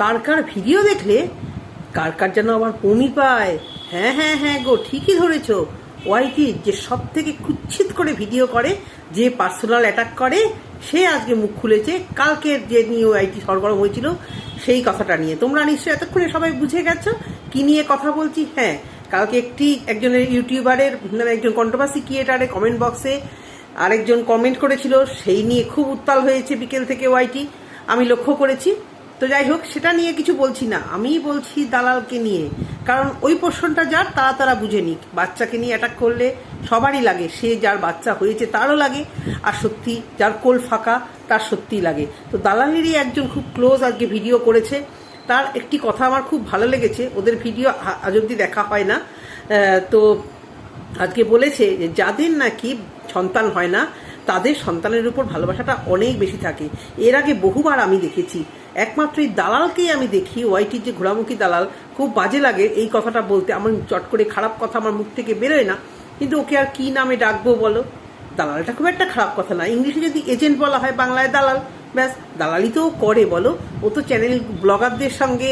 কার কার video দেখলে কার কার যেন আবার বমি পায়? হ্যাঁ হ্যাঁ হ্যাঁ গো, ঠিকই ধরেছ। ওয়াইটি যে সব থেকে কুচ্ছিত করে ভিডিও করে, যে পার্সোনাল অ্যাটাক করে, সে আজকে মুখ খুলেছে। কালকের যে নিয়ে ওয়াইটি সরগরম হয়েছিল, সেই কথাটা নিয়ে। তোমরা নিশ্চয়ই এতক্ষণে সবাই বুঝে গেছো কি নিয়ে কথা বলছি? হ্যাঁ কালকে একটি একজনের ইউটিউবারের মানে একজন কন্ট্রোভার্সি ক্রিয়েটারে কমেন্ট বক্সে আরেকজন কমেন্ট করেছিল। সেই নিয়ে খুব উত্তাল হয়েছে বিকেল থেকে ওয়াইটি। আমি লক্ষ্য করেছি। তো যাই হোক, সেটা নিয়ে কিছু বলছি না। আমি বলছি দালালকে নিয়ে। কারণ ওই পোর্শনটা যার, তারা তারা বুঝে নিক। বাচ্চাকে নিয়ে অ্যাটাক করলে সবারই লাগে। সে যার বাচ্চা হয়েছে, তারও লাগে। আর সত্যি, যার কোল ফাঁকা, তার সত্যিই লাগে। তো দালালেরই একজন খুব ক্লোজ আজকে ভিডিও করেছে। তার একটি কথা আমার খুব ভালো লেগেছে। ওদের ভিডিও আজ অব্দি দেখা হয় না। তো আজকে বলেছে যে, যাদের নাকি সন্তান হয় না, তাদের সন্তানের উপর ভালোবাসাটা অনেক বেশি থাকে। এর আগে বহুবার আমি দেখেছি। একমাত্র এই দালালকেই আমি দেখি, ওয়াইটির যে ঘোড়ামুখী দালাল, খুব বাজে লাগে এই কথাটা বলতে। আমার চট করে খারাপ কথা আমার মুখ থেকে বেরোয় না। কিন্তু ওকে আর কি নামে ডাকবো বলো? দালালটা খুব একটা খারাপ কথা না। ইংলিশে যদি এজেন্ট বলা হয় বাংলায় দালাল, ব্যাস দালালি তো করে বলো। ও তো চ্যানেল ব্লগারদের সঙ্গে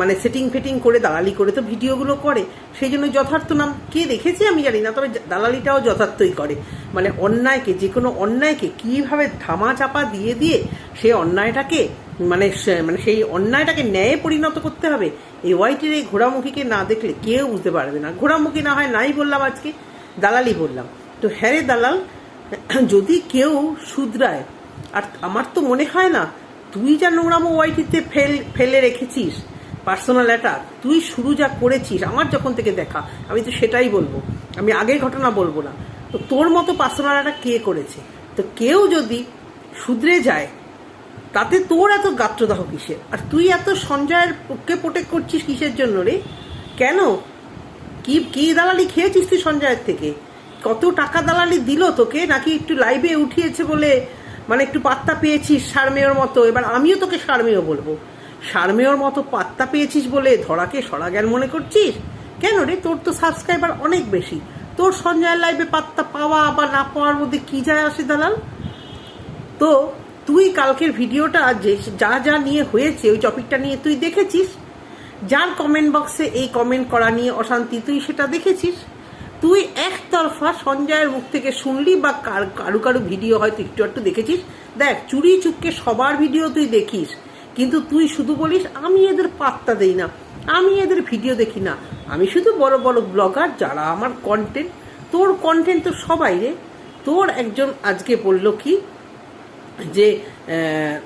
মানে সেটিং ফেটিং করে, দালালি করে তো ভিডিওগুলো করে। সেই জন্য যথার্থ নাম কে রেখেছে আমি জানি না, তবে দালালিটাও যথার্থই করে। মানে অন্যায়কে, যে কোনো অন্যায়কে কীভাবে ধামা চাপা দিয়ে দিয়ে সে অন্যায়টাকে মানে মানে সেই অন্যায়টাকে ন্যায়ে পরিণত করতে হবে। এই ওয়াইটির এই ঘোড়ামুখীকে না দেখলে কেউ বুঝতে পারবে না। ঘোড়ামুখী না হয় নাই বললাম আজকে দালালি বললাম। তো হ্যাঁ রে দালাল, যদি কেউ শুধরায়, আর আমার তো মনে হয় না, তুই যা নোংরামো ওয়াইটিতে ফেল, ফেলে রেখেছিস, পার্সোনাল অ্যাটাক, তুই শুরু যা করেছিস, আমার যখন থেকে দেখা, আমি তো সেটাই বলব। আমি আগের ঘটনা বলব না। তো তোর মতো পার্সোনাল অ্যাটাক কে করেছে? তো কেউ যদি শুধরে যায় তাতে তোর এত গাত্রদাহ কিসের আর তুই এত সঞ্জয়ের পক্ষে প্রোটেক্ট করছিস কিসের জন্য রে? কেন? কি কি দালালি খেয়েছিস তুই সঞ্জয়ের থেকে? কত টাকা দালালি দিল তোকে? নাকি একটু লাইভে উঠিয়েছে বলে মানে একটু পাত্তা পেয়েছিস সারমেয়র মতো? এবার আমিও তোকে সারমেয় বলব। সারমেয়র মতো পাত্তা পেয়েছিস বলে ধরাকে সরা জ্ঞান মনে করছিস? কেন রে? তোর তো সাবস্ক্রাইবার অনেক বেশি। তোর সঞ্জয়ের লাইভে পাত্তা পাওয়া বা না পাওয়ার মধ্যে কি যায় আসে দালাল? তো তুই কালকের ভিডিওটা যে যা যা নিয়ে হয়েছে, ওই টপিকটা নিয়ে তুই দেখেছিস? যার কমেন্ট বক্সে এই কমেন্ট করা নিয়ে অশান্তি, তুই সেটা দেখেছিস? তুই একতরফা সঞ্জয়ের মুখ থেকে শুনলি বা কার- কারু ভিডিও হয়তো একটু একটু দেখেছিস? দেখ, চুরি চুপকে সবার ভিডিও তুই দেখিস, কিন্তু তুই শুধু বলিস, আমি এদের পাত্তা দেই না, আমি এদের ভিডিও দেখি না। আমি শুধু বড় বড় ব্লগার যারা আমার কন্টেন্ট তোর কন্টেন্ট তো সবাই রে। তোর একজন আজকে বলল কি যে আহ,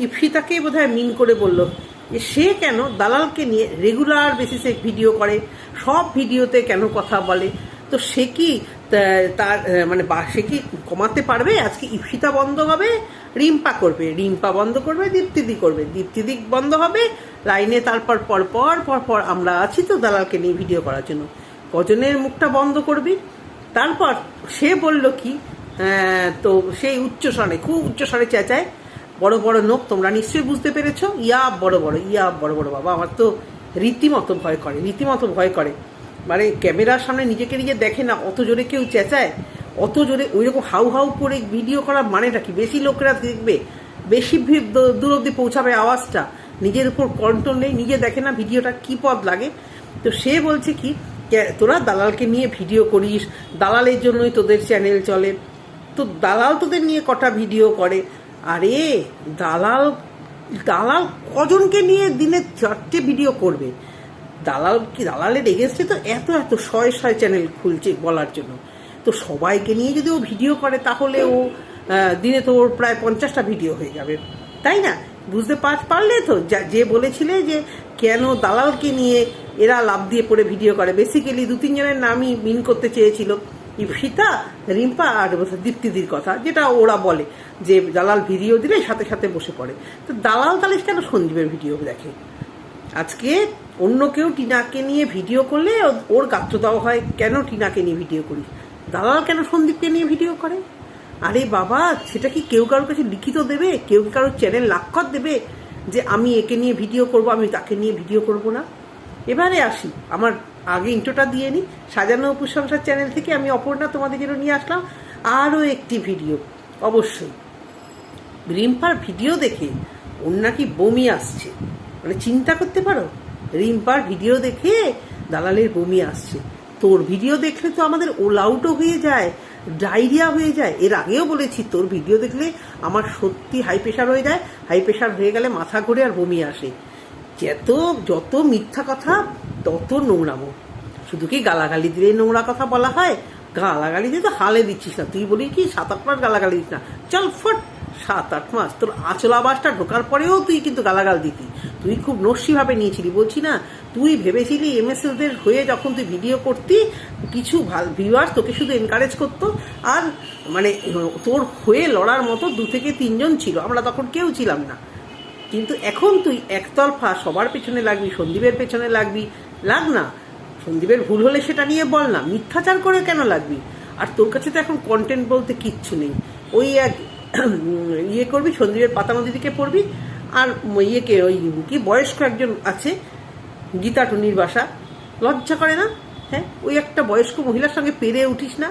ইপসিতাকে বোধহয় মিন করে বলল যে সে কেন দালালকে নিয়ে রেগুলার বেসিসে ভিডিও করে সব ভিডিওতে কেন কথা বলে? তো সে কি তার মানে সে কি কমাতে পারবে? আজকে ইপসিতা বন্ধ হবে রিম্পা করবে। রিম্পা বন্ধ করবে দীপ্তিদি করবে। দীপ্তিদি বন্ধ হবে লাইনে তারপর পর পর পর পর আমরা আছি তো দালালকে নিয়ে ভিডিও করার জন্য। কজনের মুখটা বন্ধ করবি? তারপর সে বলল কি তো সেই উচ্চ স্বরে, খুব উচ্চ স্বরে চেঁচায়, বড় বড় নোখ, তোমরা নিশ্চয়ই বুঝতে পেরেছ, ইয়া বড় বড়, ইয়া বড় বড় বাবা, আমার তো রীতিমতো ভয় করে, রীতিমতো ভয় করে। মানে ক্যামেরার সামনে নিজেকে নিজে দেখে না, অত জোরে কেউ চেঁচায়, অত জোরে ওই রকম হাউ হাউ করে ভিডিও করার মানেটা কি? বেশি লোকেরা দেখবে, বেশি দূর অব্দি পৌঁছাবে আওয়াজটা, নিজের উপর কন্ট্রোল নেই, নিজে দেখে না ভিডিওটা কি পদ লাগে। তো সে বলছে কি তোরা দালালকে নিয়ে ভিডিও করিস, দালালের জন্যই তোদের চ্যানেল চলে। তো দালাল তোদের নিয়ে কটা ভিডিও করে? আরে, দালাল দালাল কজনকে নিয়ে দিনে চারটে ভিডিও করবে? দালাল কি দালালের এগেনস্টে তো এত এত শয়ে শয়ে চ্যানেল খুলছে বলার জন্য। তো সবাইকে নিয়ে যদি ও ভিডিও করে, তাহলে ও দিনে তো ওর প্রায় পঞ্চাশটা ভিডিও হয়ে যাবে। তাই না? বুঝতে পার, পারলে তো যে বলেছিলে যে কেন দালালকে নিয়ে এরা লাভ দিয়ে পড়ে ভিডিও করে। বেসিক্যালি দু তিনজনের নামই মিন করতে চেয়েছিল। ইপসিতা রিম্পা আর দীপ্তিদির কথা, যেটা ওরা বলে যে দালাল ভিডিও দিলে সাথে সাথে বসে পড়ে। তো দালাল তাহলে কেন সঞ্জীবের ভিডিও দেখে? আজকে অন্য কেউ টিনাকে নিয়ে ভিডিও করলে ওর গাত্রদাহ হয়, কেন টিনাকে নিয়ে ভিডিও করি দালাল কেন সন্দীপকে নিয়ে ভিডিও করে? আরে বাবা, সেটা কি কেউ কারোর কাছে লিখিত দেবে? কেউ কারোর চ্যানেল লাক্ষর দেবে যে আমি একে নিয়ে ভিডিও করব, আমি তাকে নিয়ে ভিডিও করব না? এবারে আসি, আমার আগে ইন্টোটা দিয়ে নিই সাজানো উপসংসার চ্যানেল থেকে আমি অপর্ণা তোমাদের জন্য নিয়ে আসলাম। আরও একটি ভিডিও। অবশ্যই। রিম্পার ভিডিও দেখে ওর নাকি বমি আসছে। মানে চিন্তা করতে পারো? রিম্পার ভিডিও দেখে দালালের বমি আসছে। তোর ভিডিও দেখলে তো আমাদের ওল আউটও হয়ে যায়, ডায়রিয়া হয়ে যায়। এর আগেও বলেছি, তোর ভিডিও দেখলে আমার সত্যি হাই প্রেশার হয়ে যায়। হাই প্রেশার হয়ে গেলে মাথা ঘুরে আর বমি আসে। যত যত মিথ্যা কথা, তত নোংরামো শুধু কি গালাগালি দিলে নোংরা কথা বলা হয়? গালাগালি দিয়ে তো হালে দিচ্ছিস না। তুই বলি কি, সাত আট মাস গালাগালি দিস না। চল ফট, সাত আট মাস। তোর আঁচল আবাসটা ঢোকার পরেও তুই কিন্তু গালাগাল দিতি। তুই খুব নস্যিভাবে নিয়েছিলি, বলছি না? তুই ভেবেছিলি এমএসএলদের হয়ে যখন তুই ভিডিও করতি, কিছু ভালো ভিউয়ার্স তোকে শুধু এনকারেজ করতো। আর মানে তোর হয়ে লড়ার মতো দু থেকে তিনজন ছিল। আমরা তখন কেউ ছিলাম না। কিন্তু এখন তুই একতরফা সবার পেছনে লাগবি, সন্দীপের পেছনে লাগবি। লাগ না, সন্দীপের ভুল হলে সেটা নিয়ে বল না, মিথ্যাচার করে কেন লাগবি? আর তোর কাছে তো এখন কন্টেন্ট বলতে কিচ্ছু নেই। ওই এক ইয়ে করবি, সন্দীপের পাতানো দিদিকে পড়বি, আর ইয়েকে ওই কি বয়স্ক একজন আছে, গীতা টুনির বাসা, লজ্জা করে না? হ্যাঁ ওই একটা বয়স্ক মহিলার সঙ্গে পেরে উঠিস না?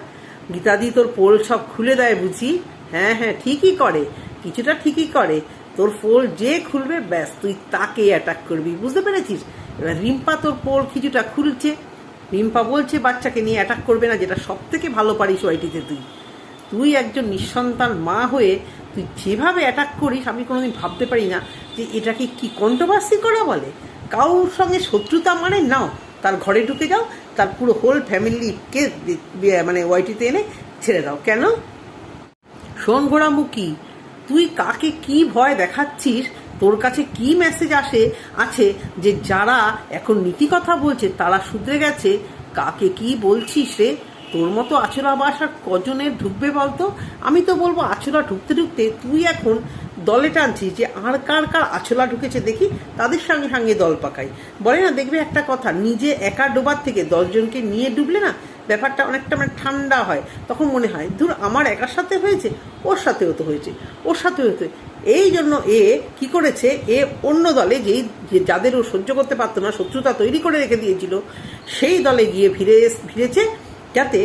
গীতাদি তোর পোল সব খুলে দেয় বুঝি? হ্যাঁ হ্যাঁ ঠিকই করে, কিছুটা ঠিকই করে। তোর পোল যে খুলবে, ব্যাস, তুই তাকে অ্যাটাক করবি। বুঝতে পেরেছিস? এবার রিম্পা তোর পোল কিছুটা খুলছে। রিম্পা বলছে, বাচ্চাকে নিয়ে অ্যাটাক করবে না, যেটা সব থেকে ভালো পারিস ওয়াইটিতে তুই। তুই একজন নিঃসন্তান মা হয়ে তুই যেভাবে অ্যাটাক করিস, আমি কোনোদিন ভাবতে পারি না যে এটাকে কি কন্ট্রোভার্সি করা বলে। কারোর সঙ্গে শত্রুতা মানে নাও, তার ঘরে ঢুকে যাও, তার পুরো হোল ফ্যামিলিকে মানে ওয়াইটিতে এনে ছেড়ে দাও। কেন? শোন ঘোড়ামুখী তুই কাকে কি ভয় দেখাচ্ছিস? তোর কাছে কি মেসেজ আসে? আছে যে যারা এখন নীতি কথা বলছে, তারা শুধরে গেছে। কাকে কি বলছিস রে? তোর মতো আচরা বাসার কজনের ঢুকবে বলতো? আমি তো বলব আচরা ঢুকতে ঢুকতে তুই এখন দলে টানছিস যে আর কার কার আছলা ঢুকেছে দেখি, তাদের সঙ্গে সঙ্গে দল পাকাই। বলে না, দেখবে একটা কথা, নিজে একা ডোবার থেকে দশজনকে নিয়ে ডুবলে না ব্যাপারটা অনেকটা মানে ঠান্ডা হয়, তখন মনে হয়, ধুর, আমার একার সাথে হয়েছে, ওর সাথেও তো হয়েছে, ওর সাথে হয়েছে। এই জন্য এ কি করেছে, এ অন্য দলে যেই যাদের ও সহ্য করতে পারতো না, শত্রুতা তৈরি করে রেখে দিয়েছিল, সেই দলে গিয়ে ফিরে ফিরেছে, যাতে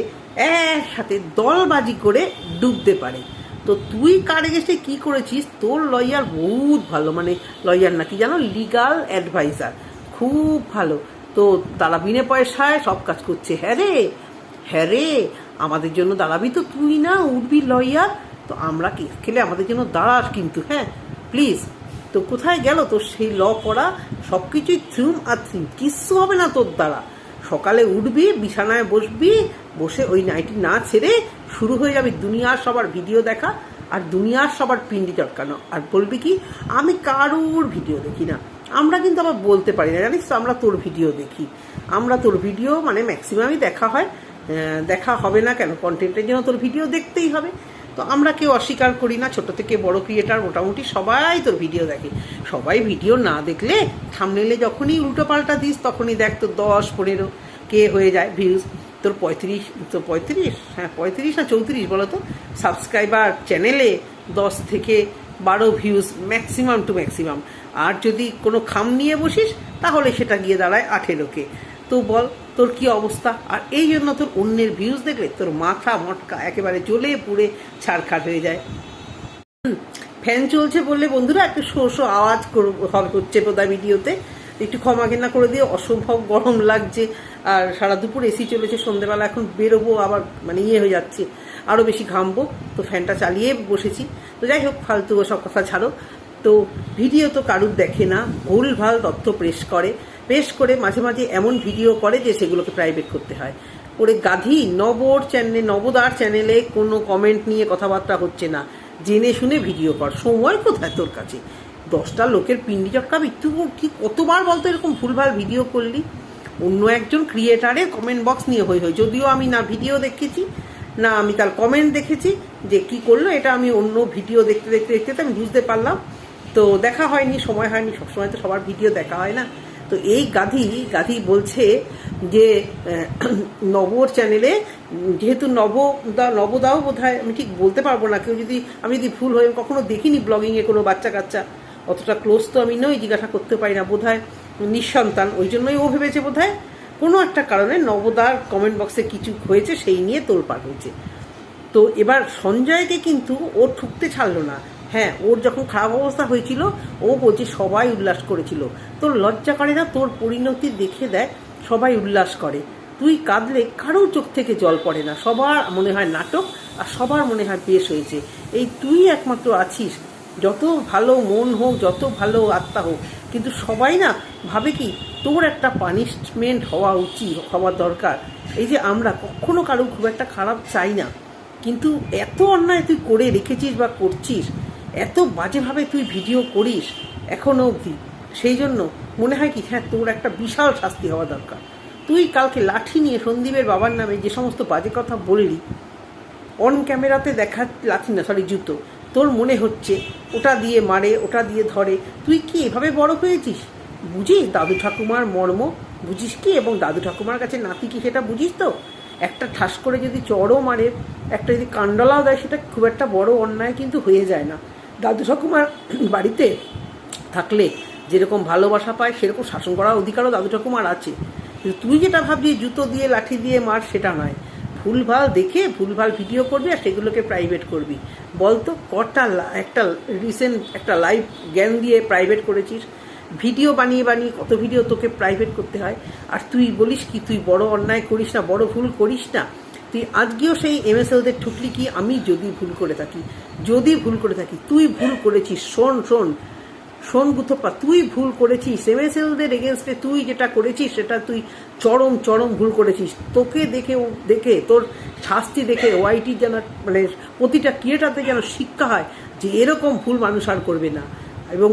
একসাথে দলবাজি করে ডুবতে পারে। তো তুই কার এগেস্টে কী করেছিস? তোর লয়ার বহুত ভালো মানে লয়ার না, কি জানো? লিগাল অ্যাডভাইজার খুব ভালো। তো তারা বিনে পয়সায় সব কাজ করছে। হ্যাঁ রে হ্যাঁ রে, আমাদের জন্য দাঁড়াবি তো তুই না, উঠবি লয়ার। তো আমরা কেস খেলে আমাদের জন্য দাঁড়াস কিন্তু হ্যাঁ? প্লিজ তো কোথায় গেল তোর সেই ল পড়া? সব কিছুই থ্রুম আর থ্রিম কিচ্ছু হবে না তোর দ্বারা। সকালে উঠবি, বিছানায় বসবি, বসে ওই নাইটি না ছেড়ে শুরু হয়ে যাবে দুনিয়ার সবার ভিডিও দেখা আর দুনিয়ার সবার পিন্ডি চটকানো। আর বলবি কি, আমি কারুর ভিডিও দেখি না। আমরা কিন্তু আবার বলতে পারি না, জানিস তো, আমরা তোর ভিডিও দেখি। আমরা তোর ভিডিও মানে ম্যাক্সিমামই দেখা হয়। দেখা হবে না কেন? কন্টেন্টের জন্য তোর ভিডিও দেখতেই হবে। তো আমরা কেউ অস্বীকার করি না, ছোট থেকে বড় ক্রিয়েটার মোটামুটি সবাই তোর ভিডিও দেখে। সবাই ভিডিও না দেখলে থামনেলে যখনই উল্টো পাল্টা দিস, তখনই দেখ তোর দশ, পনেরো কে হয়ে যায় ভিউজ তোর পঁয়ত্রিশ, তো পঁয়ত্রিশ? হ্যাঁ পঁয়ত্রিশ না চৌত্রিশ বলো তো? সাবস্ক্রাইবার চ্যানেলে দশ থেকে বারো ভিউজ ম্যাক্সিমাম টু ম্যাক্সিমাম আর যদি কোনো খাম নিয়ে বসিস, তাহলে সেটা গিয়ে দাঁড়ায় আঠেরোকে তো বল, তোর কি অবস্থা? আর এই জন্য তোর অন্যের ভিউজ দেখলে তোর মাথা মটকা, একেবারে জ্বলে পুড়ে ছাড়খাট হয়ে যায়। ফ্যান চলছে বললে বন্ধুরা, একটু শো শো আওয়াজ হচ্ছে বোধহয় ভিডিওতে। একটু ক্ষমা ঘেন্না করে দিয়ে অসম্ভব গরম লাগছে। আর সারা দুপুর এসি চলেছে সন্ধ্যেবেলা এখন বেরোবো, আবার মানে ইয়ে হয়ে যাচ্ছে। আরও বেশি ঘামবো, তো ফ্যানটা চালিয়ে বসেছি। তো যাই হোক, ফালতু সব কথা ছাড়ো। তো ভিডিও তো কারুর দেখে না ভুল ভালো তথ্য প্রেস করে। প্রেস করে মাঝে মাঝে এমন ভিডিও করে যে সেগুলোকে প্রাইভেট করতে হয়। করে গাধি, নবর চ্যানেলে নবদার চ্যানেলে কোনো কমেন্ট নিয়ে কথাবার্তা হচ্ছে না। জেনে শুনে ভিডিও কর। সময় কোথায় তোর কাছে? দশটা লোকের পিন্ডি চটকাবি তুই কি কতবার বলতো এরকম ভুলভাল ভিডিও করলি? অন্য একজন ক্রিয়েটারের কমেন্ট বক্স নিয়ে হই হই। যদিও আমি না ভিডিও দেখেছি, না আমি তার কমেন্ট দেখেছি, যে কি করল এটা আমি অন্য ভিডিও দেখতে দেখতে দেখতে আমি বুঝতে পারলাম। তো দেখা হয়নি, সময় হয়নি, সবসময় তো সবার ভিডিও দেখা হয় না। তো এই গাধি গাধি বলছে যে নবর চ্যানেলে যেহেতু নবদা নবদাও বোধ হয় আমি ঠিক বলতে পারব না, কেউ যদি, আমি যদি ভুল হয়ে কখনো দেখিনি ব্লগিংয়ে কোনো বাচ্চা কাচ্চা অতটা ক্লোজ তো আমি নই, জিজ্ঞাসা করতে পারি না বোধ হয় নিঃসন্তান। ওই জন্যই ও ভেবেছে বোধ হয় কোনো একটা কারণে নবদার কমেন্ট বক্সে কিছু হয়েছে, সেই নিয়ে তোলপাড় হয়েছে। তো এবার সঞ্জয়কে কিন্তু ও ঠুকতে ছাড়লো না। হ্যাঁ ওর যখন খারাপ অবস্থা হয়েছিল, ও বলছে, সবাই উল্লাস করেছিল। তোর লজ্জা করে না তোর পরিণতি দেখে দেয়, সবাই উল্লাস করে। তুই কাঁদলে কারও চোখ থেকে জল পড়ে না। সবার মনে হয় নাটক আর সবার মনে হয় বেশ হয়েছে। এই তুই একমাত্র আছিস। যত ভালো মন হোক, যত ভালো আত্মা হোক, কিন্তু সবাই না ভাবে কি, তোর একটা পানিশমেন্ট হওয়া উচিত, হওয়া দরকার। এই যে আমরা কখনো কারও খুব একটা খারাপ চাই না, কিন্তু এত অন্যায় তুই করে রেখেছিস বা করছিস এত বাজেভাবে তুই ভিডিও করিস এখনও অবধি, সেই জন্য মনে হয় কি হ্যাঁ তোর একটা বিশাল শাস্তি হওয়া দরকার। তুই কালকে লাঠি নিয়ে সন্দীপের বাবার নামে যে সমস্ত বাজে কথা বললি অন ক্যামেরাতে দেখা, লাঠি না সরি জুতো, তোর মনে হচ্ছে ওটা দিয়ে মারে, ওটা দিয়ে ধরে, তুই কি এভাবে বড় হয়েছিস? বুঝিস দাদু ঠাকুমার মর্ম? বুঝিস কি? এবং দাদু ঠাকুমার কাছে নাতি কি সেটা বুঝিস তো? একটা ঠাস করে যদি চড়ও মারে, একটা যদি কান্ডলাও দেয়, সেটা খুব একটা বড় অন্যায় কিন্তু হয়ে যায় না। দাদু ঠাকুমার বাড়িতে থাকলে যেরকম ভালোবাসা পায়, সেরকম শাসন করার অধিকারও দাদু ঠাকুমার আছে। কিন্তু তুই যেটা ভাবছি জুতো দিয়ে, লাঠি দিয়ে মার, সেটা নয়। ভুলভাল দেখে, ভুলভাল ভিডিও করবি আর সেগুলোকে প্রাইভেট করবি। বলতো, কটা একটা রিসেন্ট একটা লাইভ জ্ঞান দিয়ে প্রাইভেট করেছিস। ভিডিও বানিয়ে বানিয়ে কত ভিডিও তোকে প্রাইভেট করতে হয়। আর তুই বলিস কি, তুই বড় অন্যায় করিস না, বড় ভুল করিস না। তুই আজকেও সেই এম এস এমএসএলদের ঠুকলি কি? আমি যদি ভুল করে থাকি, যদি ভুল করে থাকি, তুই ভুল করেছিস, শোন শোন শোন গুথপা তুই ভুল করেছিস এমএসএলদের এগেনস্টে তুই যেটা করেছিস, সেটা তুই চরম চরম ভুল করেছিস। তোকে দেখে দেখে, তোর শাস্তি দেখে ওয়াইটি যেন মানে প্রতিটা ক্রিয়েটারতে যেন শিক্ষা হয় যে এরকম ভুল মানুষ আর করবে না। এবং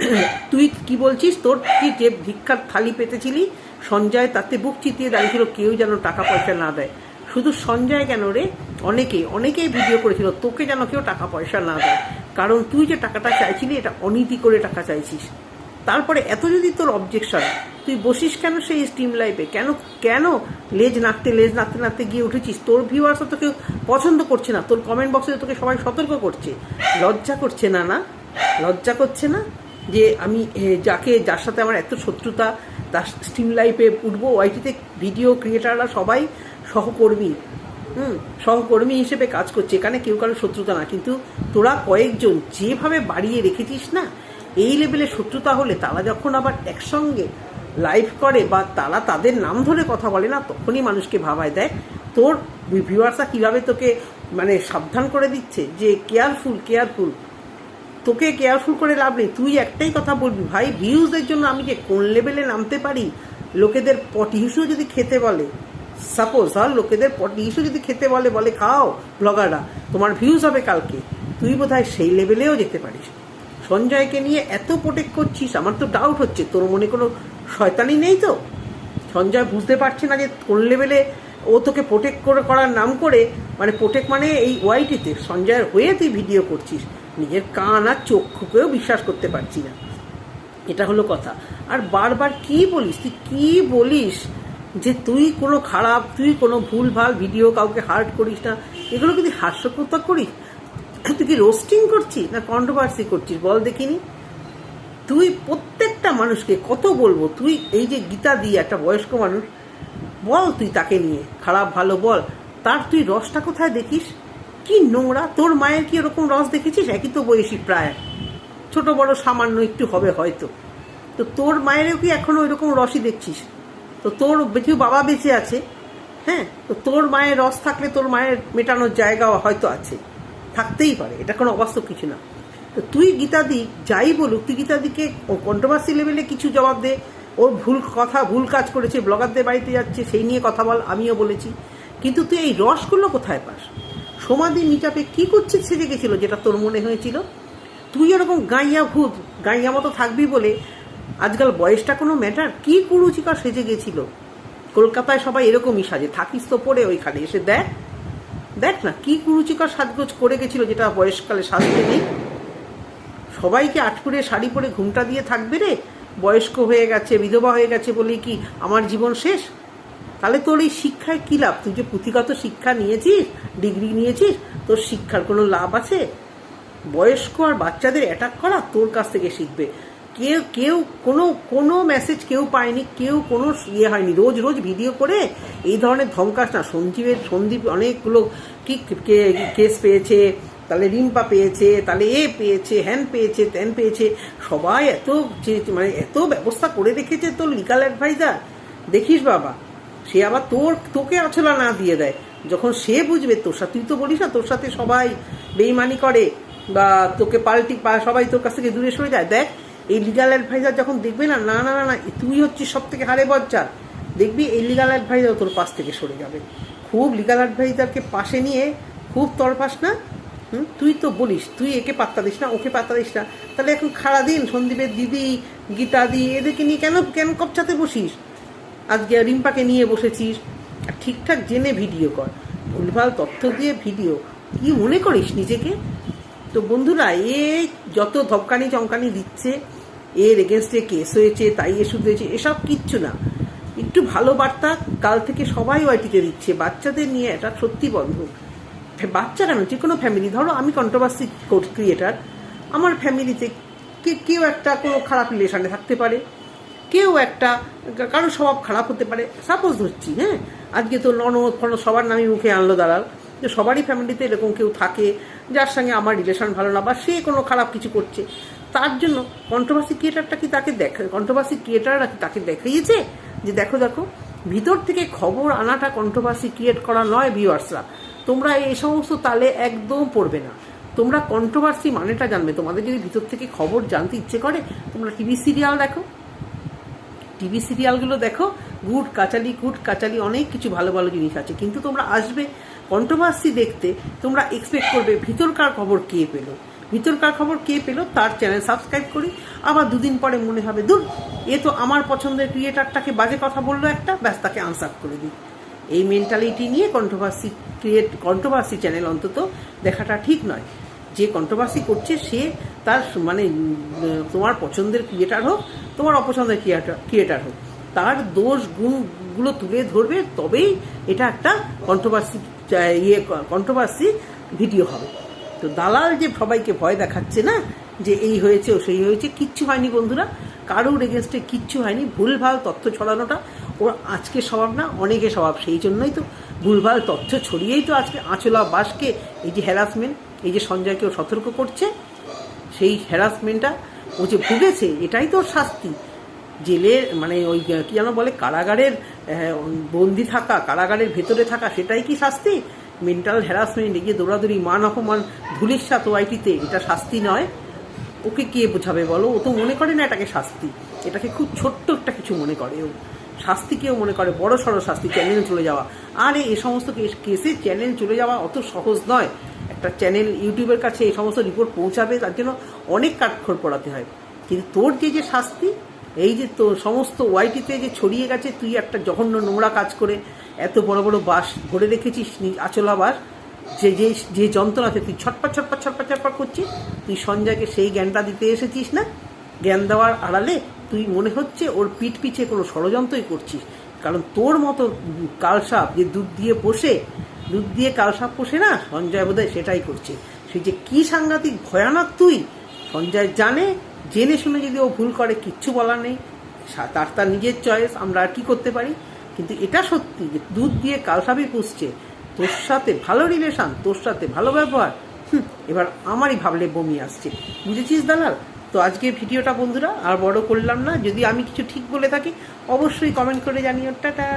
তুই কি বলছিস? তোর কি যে ভিক্ষার থালি পেতেছিলি, সঞ্জয় তাতে বুক চিতিয়ে দাঁড়িয়েছিল, কেউ যেন টাকা পয়সা না দেয়। শুধু সঞ্জয় কেন রে? অনেকেই অনেকেই ভিডিও করেছিল, তোকে যেন কেউ টাকা পয়সা না দেয়। কারণ তুই যে টাকাটা চাইছিলি, এটা অনীতি করে টাকা চাইছিস। তারপরে এত যদি তোর অবজেকশন তুই বসিস কেন সেই স্টিম লাইফে কেন কেন লেজ নাড়তে লেজ নাড়তে নাড়তে গিয়ে উঠেছিস? তোর ভিউয়ার্স তো কেউ পছন্দ করছে না। তোর কমেন্ট বক্সে তোকে সবাই সতর্ক করছে। লজ্জা করছে না না? লজ্জা করছে না? যে আমি যাকে, যার সাথে আমার এত শত্রুতা তার স্টিম লাইফে উঠবো ওয়াইটিতে ভিডিও ক্রিয়েটাররা সবাই সহকর্মী। হুম, সহকর্মী হিসেবে কাজ করছে, এখানে কেউ কারও শত্রুতা না। কিন্তু তোরা কয়েকজন যেভাবে বাড়িয়ে রেখেছিস না, এই লেভেলে শত্রুতা হলে তারা যখন আবার একসঙ্গে লাইভ করে বা তারা তাদের নাম ধরে কথা বলে না, তখনই মানুষকে ভাবায় দেয় তোর ভিউয়ার্সরা কীভাবে তোকে মানে সাবধান করে দিচ্ছে যে কেয়ারফুল কেয়ারফুল তোকে কেয়ারফুল করে লাভ নেই। তুই একটাই কথা বলবি, ভাই ভিউজের জন্য আমি যে কোন লেভেলে নামতে পারি, লোকেদের পটি হিসু যদি খেতে বলে সাপোজ ধর লোকেদের পটি হিসু যদি খেতে বলে বলে, খাও ব্লগাররা তোমার ভিউজ হবে কালকে। তুই বোধহয় সেই লেভেলেও যেতে পারিস। সঞ্জয়কে নিয়ে এত প্রোটেক্ট করছিস, আমার তো ডাউট হচ্ছে, তোর মনে কোনো শয়তানি নেই তো? সঞ্জয় বুঝতে পারছে না যে কোন লেভেলে ও তোকে প্রোটেক্ট করে, করার নাম করে মানে প্রোটেক্ট মানে এই ওয়াইটিতে সঞ্জয়ের হয়ে তুই ভিডিও করছিস। নিজের কান আর চক্ষুকেও বিশ্বাস করতে পারছি না। এটা হলো কথা। আর বারবার কি বলিস? তুই কি বলিস যে তুই কোনো খারাপ, তুই কোনো ভুল ভালো ভিডিও কাউকে হার্ট করিস না? এগুলো কি তুই করিস? তুই কি রোস্টিং করছিস না কন্ট্রোভার্সি করছিস? বল দেখিনি। তুই প্রত্যেকটা মানুষকে কত বলব? তুই এই যে গীতা দিয়ে একটা বয়স্ক মানুষ, বল তুই তাকে নিয়ে, খারাপ ভালো বল। তার তুই রসটা কোথায় দেখিস? কি নোংরা? তোর মায়ের কি ওরকম রস দেখেছিস? একই তো বয়সী প্রায়। ছোট, বড়, সামান্য একটু হবে হয়তো। তো তোর মায়েরও কি এখনও এরকম রসই দেখছিস? তো তোর বেঁচে বাবা বেঁচে আছে হ্যাঁ? তো তোর মায়ের রস থাকলে তোর মায়ের মেটানোর জায়গাও হয়তো আছে। থাকতেই পারে, এটা কোনো অবাস্তব কিছু না। তো তুই গীতাদি, যাই বলুক, তুই গীতাদিকে কন্ট্রোভার্সি লেভেলে কিছু জবাব দে। ওর ভুল কথা, ভুল কাজ করেছে ব্লগারদের বাড়িতে যাচ্ছে, সেই নিয়ে কথা বল, আমিও বলেছি। কিন্তু তুই এই রসগুলো কোথায় পাস? সমাধি মিটাপে কি করছে সেজে গেছিল যেটা তোর মনে হয়েছিল? তুই এরকম গাইয়া ভূত, গাইয়া মতো থাকবি বলে আজকাল বয়সটা কোনো ম্যাটার কি কুরুচিকর সেজে গেছিল? কলকাতায় সবাই এরকমই সাজে। থাকিস তো পরে ওইখানে, এসে দেখ। দেখ না, কি কুরুচিকর সাজগোজ করে গেছিল যেটা বয়সকালে সাজতে নেই। সবাইকে আটপুরে শাড়ি পরে ঘুমটা দিয়ে থাকবে রে? বয়স্ক হয়ে গেছে, বিধবা হয়ে গেছে বলে কি আমার জীবন শেষ? তাহলে তোর এই শিক্ষায় কী লাভ? তুই যে পুঁথিগত শিক্ষা নিয়েছিস, ডিগ্রি নিয়েছিস, তোর শিক্ষার কোনো লাভ আছে? বয়স্ক আর বাচ্চাদের অ্যাটাক করা তোর কাছ থেকে শিখবে। কেউ কেউ কোনো কোনো মেসেজ কেউ পায়নি, কেউ কোনো ইয়ে হয়নি। রোজ রোজ ভিডিও করে এই ধরনের ধমকাস না। সঞ্জীবের, সন্দীপ অনেকগুলো কি কেস পেয়েছে, তাহলে রিম্পা পেয়েছে, তাহলে এ পেয়েছে হ্যান পেয়েছে ত্যান পেয়েছে। সবাই এত মানে এত ব্যবস্থা করে রেখেছে তোর লিগাল অ্যাডভাইজার দেখিস বাবা। সে আবার তোর, তোকে আছলা না দিয়ে দেয়। যখন সে বুঝবে, তোর সাথে, তুই তো বলিস না, তোর সাথে সবাই বেইমানি করে বা তোকে পাল্টি সবাই তোর কাছ থেকে দূরে সরে যায়। দেখ, এই লিগাল অ্যাডভাইজার যখন দেখবে না না না না তুই হচ্ছিস সব থেকে হারে বজ্জার। দেখবি এই লিগাল অ্যাডভাইজার তোর পাশ থেকে সরে যাবে। খুব লিগাল অ্যাডভাইজারকে পাশে নিয়ে খুব তরপাস না? তুই তো বলিস, তুই একে পাত্তা দিস না, ওকে পাত্তা দিস না। তাহলে এখন খাড়া দিন সন্দীপের দিদি, গীতাদি, এদেরকে নিয়ে কেন কেন কপচাতে বসিস? আজকে রিম্পাকে নিয়ে বসেছিস। ঠিকঠাক জেনে ভিডিও কর। ভুলভাল তথ্য দিয়ে ভিডিও। কি মনে করিস নিজেকে? তো বন্ধুরা, এ যত ধপকানি চমকানি দিচ্ছে, এর এগেনস্টে কেস হয়েছে, তাই এ শুধু হয়েছে, এসব কিচ্ছু না। একটু ভালো বার্তা কাল থেকে সবাই ওয়াইটিতে দিচ্ছে। বাচ্চাদের নিয়ে এটা সত্যি বন্ধ। বাচ্চা কেন? যে কোনো ফ্যামিলি ধরো আমি কন্ট্রোভার্সি ক্রিয়েটার আমার ফ্যামিলিতে কে কেউ একটা কোনো খারাপ রিলেশনে থাকতে পারে। কেউ একটা, কারও স্বভাব খারাপ হতে পারে। সাপোজ ধরছি হ্যাঁ? আজকে তো ননদ, ফনদ সবার নামই মুখে আনলো দালাল। যে সবারই ফ্যামিলিতে এরকম কেউ থাকে, যার সঙ্গে আমার রিলেশন ভালো না বা সে কোনো খারাপ কিছু করছে। তার জন্য কন্ট্রোভার্সি ক্রিয়েটারটা কি তাকে দেখা কন্ট্রোভার্সি ক্রিয়েটাররা কি তাকে দেখিয়েছে? যে দেখো দেখো, ভিতর থেকে খবর আনাটা কন্ট্রোভার্সি ক্রিয়েট করা নয় ভিউয়ার্সরা তোমরা এই সমস্ত তালে একদম পড়বে না। তোমরা কন্ট্রোভার্সি মানেটা জানবে। তোমাদের যদি ভিতর থেকে খবর জানতে ইচ্ছে করে, তোমরা টিভি সিরিয়াল দেখো। টিভি সিরিয়ালগুলো দেখো, গুড, কাচালি গুড কাচালি, অনেক কিছু ভালো ভালো জিনিস আছে। কিন্তু তোমরা আসবে কন্ট্রোভার্সি দেখতে, তোমরা এক্সপেক্ট করবে ভিতরকার খবর কে পেল। ভিতরকার খবর কে পেল তার চ্যানেল সাবস্ক্রাইব করি। আবার দুদিন পরে মনে হবে, দূর, এ তো আমার পছন্দের ক্রিয়েটারটাকে বাজে কথা বলল একটা, ব্যাস তাকে আনসার করে দিই। এই মেন্টালিটি নিয়ে কন্ট্রোভার্সি ক্রিয়েট কন্ট্রোভার্সি চ্যানেল অন্তত দেখাটা ঠিক নয়। যে কন্ট্রোভার্সি করছে সে তার মানে তোমার পছন্দের ক্রিয়েটার হোক, তোমার অপছন্দের ক্রিয়েটার ক্রিয়েটার হোক, তার দোষ গুণগুলো তুলে ধরবে, তবেই এটা একটা কন্ট্রোভার্সি ইয়ে কন্ট্রোভার্সি ভিডিও হবে। তো দালাল যে সবাইকে ভয় দেখাচ্ছে না, যে এই হয়েছে ও সেই হয়েছে, কিচ্ছু হয়নি বন্ধুরা। কারোর এগেনস্টে কিচ্ছু হয়নি, ভুলভাল তথ্য ছড়ানোটা ওর আজকে স্বভাব না অনেকে স্বভাব সেই জন্যই তো। ভুলভাল তথ্য ছড়িয়েই তো আজকে আঁচলা বাসকে এই যে হ্যারাসমেন্ট এই যে সঞ্জয়কে ও সতর্ক করছে, সেই হ্যারাসমেন্টটা ও যে ভুগেছে, এটাই তো শাস্তি। জেলের মানে ওই, কি যেন বলে, কারাগারের বন্দি থাকা, কারাগারের ভেতরে থাকা, সেটাই কি শাস্তি? মেন্টাল হ্যারাসমেন্ট এই যে দৌড়াদৌড়ি, মান অপমান ধুলির সাথে ওয়াইটিতে এটা শাস্তি নয়। ওকে কে বোঝাবে বলো? ও তো মনে করে না এটাকে শাস্তি। এটাকে খুব ছোট্ট একটা কিছু মনে করে ও। শাস্তি কেউ মনে করে? বড় সড়ো শাস্তি চ্যানেল চলে যাওয়া। আর এই সমস্ত কেসে চ্যানেল চলে যাওয়া অত সহজ নয়। একটা চ্যানেল ইউটিউবের কাছে এই সমস্ত রিপোর্ট পৌঁছাবে, তার জন্য অনেক কাঠখড় পড়াতে হয়। কিন্তু তোর যে যে শাস্তি, এই যে তোর সমস্ত ওয়াইটিতে যে ছড়িয়ে গেছে, তুই একটা জঘন্য নোংরা কাজ করে এত বড় বড় বাস ভরে রেখেছিস আচলা বাস যে যে যে যন্ত্রণাতে তুই ছটপট ছটপট ছটপট ছটপট করছিস, তুই সঞ্জয়কে সেই জ্ঞানটা দিতে এসেছিস না? জ্ঞান দেওয়ার আড়ালে তুই মনে হচ্ছে ওর পিঠ পিছে কোনো ষড়যন্ত্রই করছিস। কারণ তোর মতো কালসাপ যে দুধ দিয়ে পোষে দুধ দিয়ে কালসাপ পোষে না? সঞ্জয় বোধহয় সেটাই করছে। সে যে কি সাংঘাতিক ভয়ানক তুই? সঞ্জয় জানে, জেনে শুনে যদি ও ভুল করে, কিচ্ছু বলার নেই। তার তার নিজের চয়েস আমরা আর কি করতে পারি? কিন্তু এটা সত্যি যে দুধ দিয়ে কালসাপই পুষছে, তোর সাথে ভালো রিলেশন তোর সাথে ভালো ব্যবহার। এবার আমারই ভাবলে বমি আসছে। বুঝেছিস দালাল? তো আজকে ভিডিওটা বন্ধুরা, আর বড় করলাম না। যদি আমি কিছু ঠিক বলে থাকি, অবশ্যই কমেন্ট করে জানিও। টাটা!